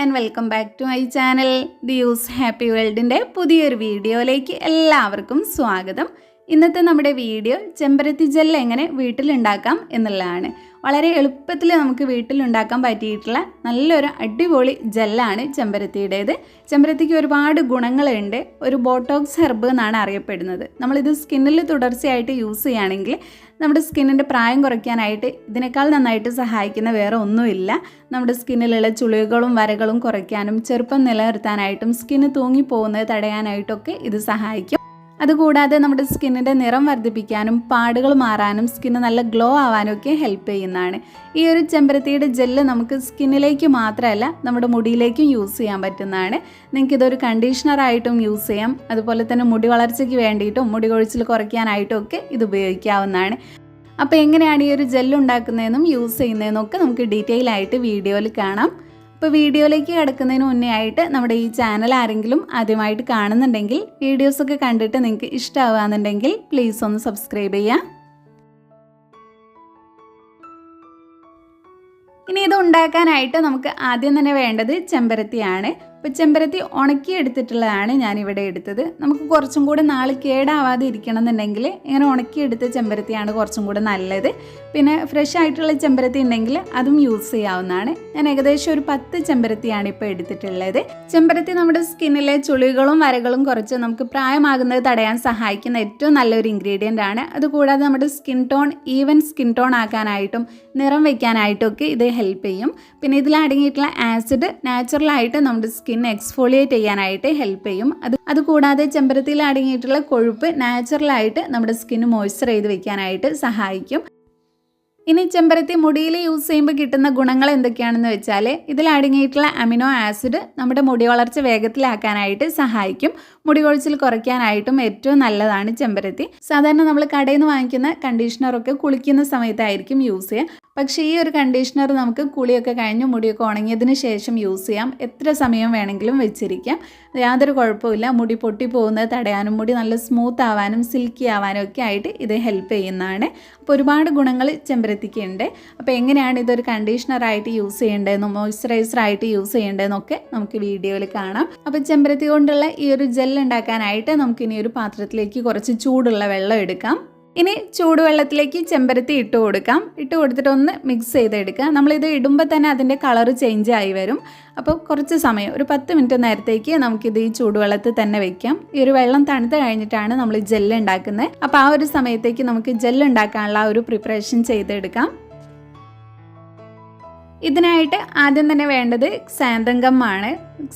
And welcome back to my channel the use happy വേൾഡിന്റെ പുതിയൊരു വീഡിയോയിലേക്ക് എല്ലാവർക്കും സ്വാഗതം. ഇന്നത്തെ നമ്മുടെ വീഡിയോ ചെമ്പരത്തി ജെൽ എങ്ങനെ വീട്ടിലുണ്ടാക്കാം എന്നുള്ളതാണ്. വളരെ എളുപ്പത്തിൽ നമുക്ക് വീട്ടിലുണ്ടാക്കാൻ പറ്റിയിട്ടുള്ള നല്ലൊരു അടിപൊളി ജെല്ലാണ് ചെമ്പരത്തിയുടേത്. ചെമ്പരത്തിക്ക് ഒരുപാട് ഗുണങ്ങളുണ്ട്. ഒരു ബോട്ടോക്സ് ഹെർബ് എന്നാണ് അറിയപ്പെടുന്നത്. നമ്മളിത് സ്കിന്നിൽ തുടർച്ചയായിട്ട് യൂസ് ചെയ്യുകയാണെങ്കിൽ നമ്മുടെ സ്കിന്നിന്റെ പ്രായം കുറയ്ക്കാനായിട്ട് ഇതിനേക്കാൾ നന്നായിട്ട് സഹായിക്കുന്ന വേറെ ഒന്നുമില്ല. നമ്മുടെ സ്കിന്നിലുള്ള ചുളികളും വരകളും കുറയ്ക്കാനും ചെറുപ്പം നിലനിർത്താനായിട്ടും സ്കിന്ന് തൂങ്ങിപ്പോകുന്നത് തടയാനായിട്ടൊക്കെ ഇത് സഹായിക്കും. അതുകൂടാതെ നമ്മുടെ സ്കിന്നിന്റെ നിറം വർദ്ധിപ്പിക്കാനും പാടുകൾ മാറാനും സ്കിന്ന് നല്ല ഗ്ലോ ആവാനും ഒക്കെ ഹെൽപ്പ് ചെയ്യുന്നതാണ്. ഈ ഒരു ചെമ്പരത്തിയുടെ ജെല്ല് നമുക്ക് സ്കിന്നിലേക്ക് മാത്രമല്ല നമ്മുടെ മുടിയിലേക്കും യൂസ് ചെയ്യാൻ പറ്റുന്നതാണ്. നിങ്ങൾക്ക് ഇതൊരു കണ്ടീഷണറായിട്ടും യൂസ് ചെയ്യാം. അതുപോലെ തന്നെ മുടി വളർച്ചയ്ക്ക് വേണ്ടിയിട്ടും മുടി കൊഴിച്ചിൽ കുറയ്ക്കാനായിട്ടും ഒക്കെ ഇത് ഉപയോഗിക്കാവുന്നതാണ്. അപ്പോൾ എങ്ങനെയാണ് ഈ ഒരു ജെല്ല് ഉണ്ടാക്കുന്നതെന്നും യൂസ് ചെയ്യുന്നതെന്നും ഒക്കെ നമുക്ക് ഡീറ്റെയിൽ ആയിട്ട് വീഡിയോയിൽ കാണാം. അപ്പോൾ വീഡിയോയിലേക്ക് കിടക്കുന്നതിന് മുന്നേ ആയിട്ട് നമ്മുടെ ഈ ചാനൽ ആരെങ്കിലും ആദ്യമായിട്ട് കാണുന്നുണ്ടെങ്കിൽ വീഡിയോസൊക്കെ കണ്ടിട്ട് നിങ്ങൾക്ക് ഇഷ്ടമാവുകയെന്നുണ്ടെങ്കിൽ പ്ലീസ് ഒന്ന് സബ്സ്ക്രൈബ് ചെയ്യുക ഇനി ഇത് ഉണ്ടാക്കാനായിട്ട് നമുക്ക് ആദ്യം തന്നെ വേണ്ടത് ചെമ്പരത്തിയാണ്. ഇപ്പോൾ ചെമ്പരത്തി ഉണക്കി എടുത്തിട്ടുള്ളതാണ് ഞാനിവിടെ എടുത്തത്. നമുക്ക് കുറച്ചും കൂടെ നാൾ കേടാവാതെ ഇരിക്കണം എന്നുണ്ടെങ്കിൽ ഇങ്ങനെ ഉണക്കിയെടുത്ത ചെമ്പരത്തിയാണ് കുറച്ചും കൂടെ നല്ലത്. പിന്നെ ഫ്രഷ് ആയിട്ടുള്ള ചെമ്പരത്തി ഉണ്ടെങ്കിൽ അതും യൂസ് ചെയ്യാവുന്നതാണ്. ഞാൻ ഏകദേശം ഒരു പത്ത് ചെമ്പരത്തിയാണ് ഇപ്പോൾ എടുത്തിട്ടുള്ളത്. ചെമ്പരത്തി നമ്മുടെ സ്കിന്നിലെ ചുളികളും വരകളും കുറച്ച് നമുക്ക് പ്രായമാകുന്നത് തടയാൻ സഹായിക്കുന്ന ഏറ്റവും നല്ലൊരു ഇൻഗ്രീഡിയന്റ് ആണ്. അതുകൂടാതെ നമ്മുടെ skin tone even skin tone ആക്കാനായിട്ടും നിറം വയ്ക്കാനായിട്ടും ഒക്കെ ഇത് ഹെൽപ്പ് ചെയ്യും. പിന്നെ ഇതിലടങ്ങിയിട്ടുള്ള ആസിഡ് നാച്ചുറലായിട്ട് നമ്മുടെ സ്കിൻ എക്സ്ഫോളിയേറ്റ് ചെയ്യാനായിട്ട് ഹെൽപ്പ് ചെയ്യും. അത് അതുകൂടാതെ ചെമ്പരത്തിയിൽ അടങ്ങിയിട്ടുള്ള കൊഴുപ്പ് നാച്ചുറലായിട്ട് നമ്മുടെ സ്കിൻ മോയ്സ്ചർ ചെയ്ത് വെക്കാനായിട്ട് സഹായിക്കും. ഇനി ചെമ്പരത്തി മുടിയിൽ യൂസ് ചെയ്യുമ്പോൾ കിട്ടുന്ന ഗുണങ്ങൾ എന്തൊക്കെയാണെന്ന് വെച്ചാൽ ഇതിൽ അടങ്ങിയിട്ടുള്ള അമിനോ ആസിഡ് നമ്മുടെ മുടി വളർച്ച വേഗത്തിലാക്കാനായിട്ട് സഹായിക്കും. മുടി കൊഴിച്ചിൽ കുറയ്ക്കാനായിട്ടും ഏറ്റവും നല്ലതാണ് ചെമ്പരത്തി. സാധാരണ നമ്മൾ കടയിൽ നിന്ന് വാങ്ങിക്കുന്ന കണ്ടീഷണറൊക്കെ കുളിക്കുന്ന സമയത്തായിരിക്കും യൂസ് ചെയ്യുക. പക്ഷേ ഈ ഒരു കണ്ടീഷണർ നമുക്ക് കുളിയൊക്കെ കഴിഞ്ഞ് മുടിയൊക്കെ ഉണങ്ങിയതിന് ശേഷം യൂസ് ചെയ്യാം. എത്ര സമയം വേണമെങ്കിലും വെച്ചിരിക്കാം. യാതൊരു കുഴപ്പമില്ല മുടി പൊട്ടി പോകുന്നത് തടയാനും മുടി നല്ല സ്മൂത്ത് ആവാനും സിൽക്കി ആവാനും ഒക്കെ ആയിട്ട് ഇത് ഹെൽപ്പ് ചെയ്യുന്നതാണ്. അപ്പോൾ ഒരുപാട് ഗുണങ്ങൾ ചെമ്പരത്തിക്ക് ഉണ്ട് അപ്പോൾ എങ്ങനെയാണ് ഇതൊരു കണ്ടീഷണറായിട്ട് യൂസ് ചെയ്യേണ്ടതെന്നും മോയ്സ്ചറൈസറായിട്ട് യൂസ് ചെയ്യേണ്ടതെന്നൊക്കെ നമുക്ക് വീഡിയോയിൽ കാണാം. അപ്പോൾ ചെമ്പരത്തി കൊണ്ടുള്ള ഈ ഒരു ജെൽ ഉണ്ടാക്കാനായിട്ട് നമുക്കിനി ഒരു പാത്രത്തിലേക്ക് കുറച്ച് ചൂടുള്ള വെള്ളം എടുക്കാം. ഇനി ചൂടുവെള്ളത്തിലേക്ക് ചെമ്പരത്തി ഇട്ട് കൊടുക്കാം. ഇട്ട് കൊടുത്തിട്ട് ഒന്ന് മിക്സ് ചെയ്തെടുക്കുക. നമ്മളിത് ഇടുമ്പോൾ തന്നെ അതിന്റെ കളർ ചേഞ്ച് ആയി വരും. അപ്പോൾ കുറച്ച് സമയം ഒരു പത്ത് മിനിറ്റ് നേരത്തേക്ക് നമുക്കിത് ഈ ചൂടുവെള്ളത്തിൽ തന്നെ വെക്കാം. ഈ ഒരു വെള്ളം തണുത്ത് കഴിഞ്ഞിട്ടാണ് നമ്മൾ ജെല്ല് ഉണ്ടാക്കുന്നത്. അപ്പോൾ ആ ഒരു സമയത്തേക്ക് നമുക്ക് ജെല്ല് ഉണ്ടാക്കാനുള്ള ഒരു പ്രിപ്പറേഷൻ ചെയ്തെടുക്കാം. ഇതിനായിട്ട് ആദ്യം തന്നെ വേണ്ടത് സാന്തങ്കമ്മാണ്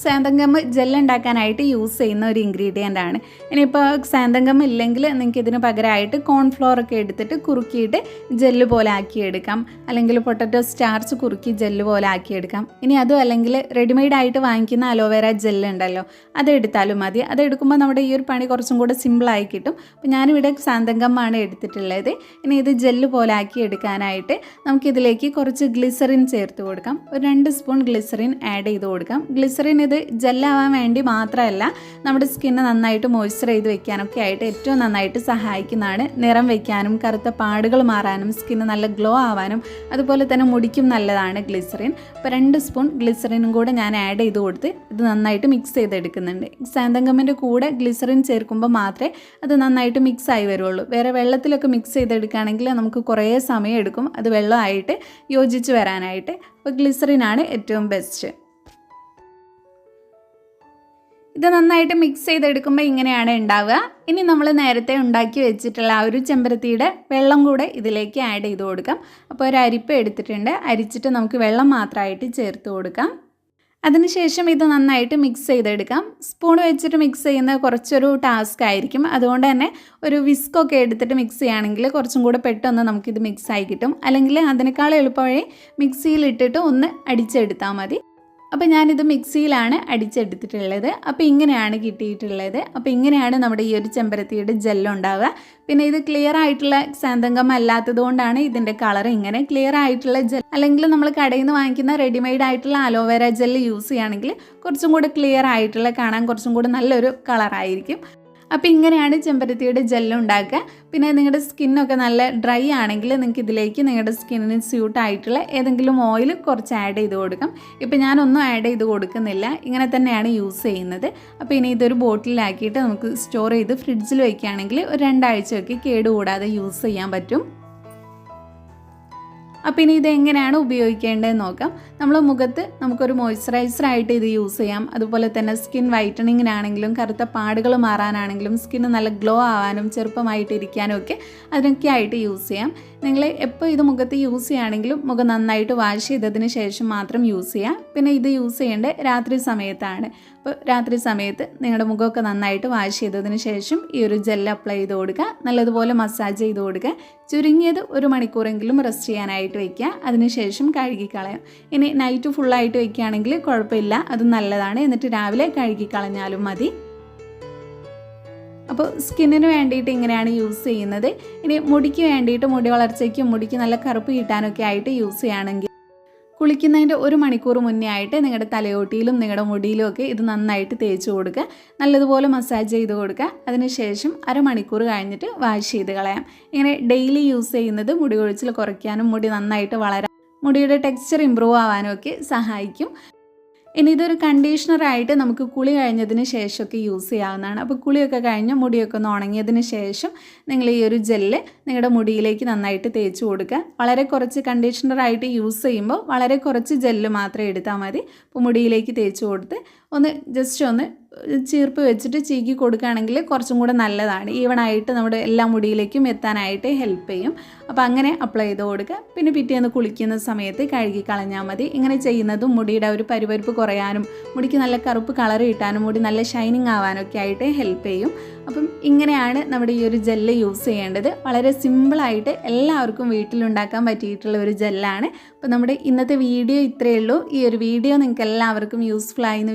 സാന്തങ്കം ജെൽ ഉണ്ടാക്കാനായിട്ട് യൂസ് ചെയ്യുന്ന ഒരു ഇൻഗ്രീഡിയന്റ് ആണ്. ഇനിയിപ്പോൾ സാന്തങ്കം ഇല്ലെങ്കിൽ നിങ്ങൾക്ക് ഇതിന് പകരമായിട്ട് കോൺഫ്ലോർ ഒക്കെ എടുത്തിട്ട് കുറുക്കിയിട്ട് ജെല്ല് പോലെ ആക്കിയെടുക്കാം. അല്ലെങ്കിൽ പൊട്ടറ്റോ സ്റ്റാർച്ച് കുറുക്കി ജെല്ല് പോലെ ആക്കിയെടുക്കാം. ഇനി അതും അല്ലെങ്കിൽ റെഡിമെയ്ഡ് ആയിട്ട് വാങ്ങിക്കുന്ന അലോവേര ജെല്ല് ഉണ്ടല്ലോ അത് എടുത്താലും മതി. അതെടുക്കുമ്പോൾ നമ്മുടെ ഈ ഒരു പണി കുറച്ചും കൂടെ സിമ്പിളായി കിട്ടും. അപ്പോൾ ഞാനിവിടെ ആണ് എടുത്തിട്ടുള്ളത്. ഇനി ഇത് ജെല്ല് പോലെ ആക്കി എടുക്കാനായിട്ട് നമുക്കിതിലേക്ക് കുറച്ച് ഗ്ലിസറിൻ ചേർത്ത് കൊടുക്കാം. ഒരു രണ്ട് സ്പൂൺ ഗ്ലിസറിൻ ആഡ് ചെയ്ത് കൊടുക്കാം. ഗ്ലിസറിൻ ഇത് ജെല്ലാവാൻ വേണ്ടി മാത്രമല്ല നമ്മുടെ സ്കിന്ന് നന്നായിട്ട് മോയ്സ്ചർ ചെയ്ത് വെക്കാനൊക്കെ ആയിട്ട് ഏറ്റവും നന്നായിട്ട് സഹായിക്കുന്നതാണ്. നിറം വെക്കാനും കറുത്ത പാടുകൾ മാറാനും സ്കിന്ന് നല്ല ഗ്ലോ ആവാനും അതുപോലെ തന്നെ മുടിക്കും നല്ലതാണ് ഗ്ലിസറിൻ അപ്പോൾ രണ്ട് സ്പൂൺ ഗ്ലിസറിനും കൂടെ ഞാൻ ആഡ് ചെയ്ത് കൊടുത്ത് ഇത് നന്നായിട്ട് മിക്സ് ചെയ്തെടുക്കുന്നുണ്ട്. സാന്തങ്കമ്മിന്റെ കൂടെ ഗ്ലിസറിൻ ചേർക്കുമ്പോൾ മാത്രമേ അത് നന്നായിട്ട് മിക്സ് ആയി വരുള്ളൂ. വേറെ വെള്ളത്തിലൊക്കെ മിക്സ് ചെയ്തെടുക്കുകയാണെങ്കിൽ നമുക്ക് കുറേ സമയം എടുക്കും. അത് വെള്ളമായിട്ട് യോജിച്ച് വരാനായിട്ട്. അപ്പോൾ ഗ്ലിസറിനാണ് ഏറ്റവും ബെസ്റ്റ് ഇത് നന്നായിട്ട് മിക്സ് ചെയ്തെടുക്കുമ്പോൾ ഇങ്ങനെയാണ് ഉണ്ടാവുക ഇനി നമ്മൾ നേരത്തെ ഉണ്ടാക്കി വെച്ചിട്ടുള്ള ആ ഒരു ചെമ്പരത്തിയുടെ വെള്ളം കൂടെ ഇതിലേക്ക് ആഡ് ചെയ്ത് കൊടുക്കാം. അപ്പോൾ ഒരു അരിപ്പ് എടുത്തിട്ടുണ്ട്. അരിച്ചിട്ട് നമുക്ക് വെള്ളം മാത്രമായിട്ട് ചേർത്ത് കൊടുക്കാം. അതിനുശേഷം ഇത് നന്നായിട്ട് മിക്സ് ചെയ്തെടുക്കാം. സ്പൂൺ വെച്ചിട്ട് മിക്സ് ചെയ്യുന്ന കുറച്ചൊരു ടാസ്ക് ആയിരിക്കും. അതുകൊണ്ട് തന്നെ ഒരു വിസ്കൊക്കെ എടുത്തിട്ട് മിക്സ് ചെയ്യുകയാണെങ്കിൽ കുറച്ചും കൂടെ പെട്ടെന്ന് നമുക്കിത് മിക്സ് ആയി കിട്ടും. അല്ലെങ്കിൽ അതിനേക്കാൾ എളുപ്പമേ മിക്സിയിൽ ഇട്ടിട്ട് ഒന്ന് അടിച്ചെടുത്താൽ മതി. അപ്പോൾ ഞാനിത് മിക്സിയിലാണ് അടിച്ചെടുത്തിട്ടുള്ളത്. അപ്പോൾ ഇങ്ങനെയാണ് കിട്ടിയിട്ടുള്ളത്. അപ്പോൾ ഇങ്ങനെയാണ് നമ്മുടെ ഈ ഒരു ചെമ്പരത്തിയുടെ ജെല്ലുണ്ടാവുക. പിന്നെ ഇത് ക്ലിയർ ആയിട്ടുള്ള സാന്തങ്കം അല്ലാത്തത് കൊണ്ടാണ് ഇതിന്റെ കളർ ഇങ്ങനെ ക്ലിയർ ആയിട്ടുള്ള ജെൽ അല്ലെങ്കിൽ നമ്മൾ കടയിൽ നിന്ന് വാങ്ങിക്കുന്ന റെഡിമെയ്ഡ് ആയിട്ടുള്ള അലോവേര ജെല്ല് യൂസ് ചെയ്യുകയാണെങ്കിൽ കുറച്ചും കൂടെ ക്ലിയർ ആയിട്ടുള്ള കാണാൻ കുറച്ചും കൂടെ നല്ലൊരു കളറായിരിക്കും അപ്പോൾ ഇങ്ങനെയാണ് ചെമ്പരത്തിയുടെ ജെല്ല് ഉണ്ടാക്കുക. പിന്നെ നിങ്ങളുടെ സ്കിന്നൊക്കെ നല്ല ഡ്രൈ ആണെങ്കിൽ നിങ്ങൾക്ക് ഇതിലേക്ക് നിങ്ങളുടെ സ്കിന്നിന് സ്യൂട്ട് ആയിട്ടുള്ള ഏതെങ്കിലും ഓയിൽ കുറച്ച് ആഡ് ചെയ്ത് കൊടുക്കാം. ഇപ്പോൾ ഞാനൊന്നും ആഡ് ചെയ്ത് കൊടുക്കുന്നില്ല. ഇങ്ങനെ തന്നെയാണ് യൂസ് ചെയ്യുന്നത്. അപ്പോൾ ഇനി ഇതൊരു ബോട്ടിലാക്കിയിട്ട് നമുക്ക് സ്റ്റോർ ചെയ്ത് ഫ്രിഡ്ജിൽ വയ്ക്കുകയാണെങ്കിൽ ഒരു രണ്ടാഴ്ചയൊക്കെ കേടുകൂടാതെ യൂസ് ചെയ്യാൻ പറ്റും. അപ്പോൾ ഇനി ഇത് എങ്ങനെയാണ് ഉപയോഗിക്കേണ്ടതെന്ന് നോക്കാം. നമ്മൾ മുഖത്ത് നമുക്കൊരു മോയ്സ്ചറൈസർ ആയിട്ട് ഇത് യൂസ് ചെയ്യാം. അതുപോലെ തന്നെ സ്കിൻ വൈറ്റനിങ്ങിനാണെങ്കിലും കറുത്ത പാടുകൾ മാറാനാണെങ്കിലും സ്കിന്ന് നല്ല ഗ്ലോ ആവാനും ചെറുപ്പമായിട്ട് ഇരിക്കാനും ഒക്കെ അതിനൊക്കെ ആയിട്ട് യൂസ് ചെയ്യാം. നിങ്ങൾ എപ്പോൾ ഇത് മുഖത്ത് യൂസ് ചെയ്യുകയാണെങ്കിലും മുഖം നന്നായിട്ട് വാഷ് ചെയ്തതിന് ശേഷം മാത്രം യൂസ് ചെയ്യാം പിന്നെ ഇത് യൂസ് ചെയ്യേണ്ടത് രാത്രി സമയത്താണ്. അപ്പോൾ രാത്രി സമയത്ത് നിങ്ങളുടെ മുഖമൊക്കെ നന്നായിട്ട് വാഷ് ചെയ്തതിന് ശേഷം ഈ ഒരു ജെൽ അപ്ലൈ ചെയ്ത് കൊടുക്കുക. നല്ലതുപോലെ മസാജ് ചെയ്ത് കൊടുക്കുക. ചുരുങ്ങിയത് ഒരു മണിക്കൂറെങ്കിലും റെസ്റ്റ് ചെയ്യാനായിട്ട് വയ്ക്കുക അതിനുശേഷം കഴുകിക്കളയാം. ഇനി നൈറ്റ് ഫുള്ളായിട്ട് വയ്ക്കുകയാണെങ്കിൽ കുഴപ്പമില്ല. അത് നല്ലതാണ്. എന്നിട്ട് രാവിലെ കഴുകിക്കളഞ്ഞാലും മതി. അപ്പോൾ സ്കിന്നിന് വേണ്ടിയിട്ട് ഇങ്ങനെയാണ് യൂസ് ചെയ്യുന്നത്. ഇനി മുടിക്ക് വേണ്ടിയിട്ട് മുടി വളർച്ചയ്ക്കും മുടിക്ക് നല്ല കറുപ്പ് കിട്ടാനൊക്കെ ആയിട്ട് യൂസ് ചെയ്യുകയാണെങ്കിൽ കുളിക്കുന്നതിന്റെ ഒരു മണിക്കൂർ മുന്നേ ആയിട്ട് നിങ്ങളുടെ തലയോട്ടിയിലും നിങ്ങളുടെ മുടിയിലും ഒക്കെ ഇത് നന്നായിട്ട് തേച്ച് കൊടുക്കുക. നല്ലതുപോലെ മസാജ് ചെയ്ത് കൊടുക്കുക. അതിനുശേഷം അരമണിക്കൂർ കഴിഞ്ഞിട്ട് വാഷ് ചെയ്ത് കളയാം. ഇങ്ങനെ ഡെയിലി യൂസ് ചെയ്യുന്നത് മുടി കൊഴിച്ചിൽ കുറയ്ക്കാനും മുടി നന്നായിട്ട് വളരാൻ മുടിയുടെ ടെക്സ്ചർ ഇമ്പ്രൂവ് ആവാനും ഒക്കെ സഹായിക്കും. ഇനി ഇതൊരു കണ്ടീഷണറായിട്ട് നമുക്ക് കുളി കഴിഞ്ഞതിന് ശേഷമൊക്കെ യൂസ് ചെയ്യാവുന്നതാണ്. അപ്പോൾ കുളിയൊക്കെ കഴിഞ്ഞ് മുടിയൊക്കെ ഒന്ന് ഉണങ്ങിയതിന് ശേഷം നിങ്ങൾ ഈ ഒരു ജെല്ല് നിങ്ങളുടെ മുടിയിലേക്ക് നന്നായിട്ട് തേച്ച് കൊടുക്കുക. വളരെ കുറച്ച് കണ്ടീഷണറായിട്ട് യൂസ് ചെയ്യുമ്പോൾ വളരെ കുറച്ച് ജെല്ല് മാത്രമേ എടുത്താൽ മതി. അപ്പോൾ മുടിയിലേക്ക് തേച്ച് കൊടുത്ത് ഒന്ന് ജസ്റ്റ് ഒന്ന് ചീർപ്പ് വെച്ചിട്ട് ചീക്കി കൊടുക്കുകയാണെങ്കിൽ കുറച്ചും കൂടെ നല്ലതാണ്. ഈവണായിട്ട് നമ്മുടെ എല്ലാ മുടിയിലേക്കും എത്താനായിട്ട് ഹെൽപ്പ് ചെയ്യും. അപ്പോൾ അങ്ങനെ അപ്ലൈ ചെയ്ത് കൊടുക്കുക. പിന്നെ പിറ്റേന്ന് കുളിക്കുന്ന സമയത്ത് കഴുകി കളഞ്ഞാൽ മതി. ഇങ്ങനെ ചെയ്യുന്നതും മുടിയുടെ ഒരു പരിപരിപ്പ് കുറയാനും മുടിക്ക് നല്ല കറുപ്പ് കളർ കിട്ടാനും മുടി നല്ല ഷൈനിങ് ആവാനൊക്കെ ആയിട്ട് ഹെൽപ്പ് ചെയ്യും. അപ്പം ഇങ്ങനെയാണ് നമ്മുടെ ഈ ഒരു ജെല്ല് യൂസ് ചെയ്യേണ്ടത്. വളരെ സിമ്പിളായിട്ട് എല്ലാവർക്കും വീട്ടിലുണ്ടാക്കാൻ പറ്റിയിട്ടുള്ള ഒരു ജെല്ലാണ് അപ്പോൾ നമ്മുടെ ഇന്നത്തെ വീഡിയോ ഇത്രയേ ഉള്ളൂ. ഈ ഒരു വീഡിയോ നിങ്ങൾക്ക് എല്ലാവർക്കും യൂസ്ഫുൾ ആയി എന്ന്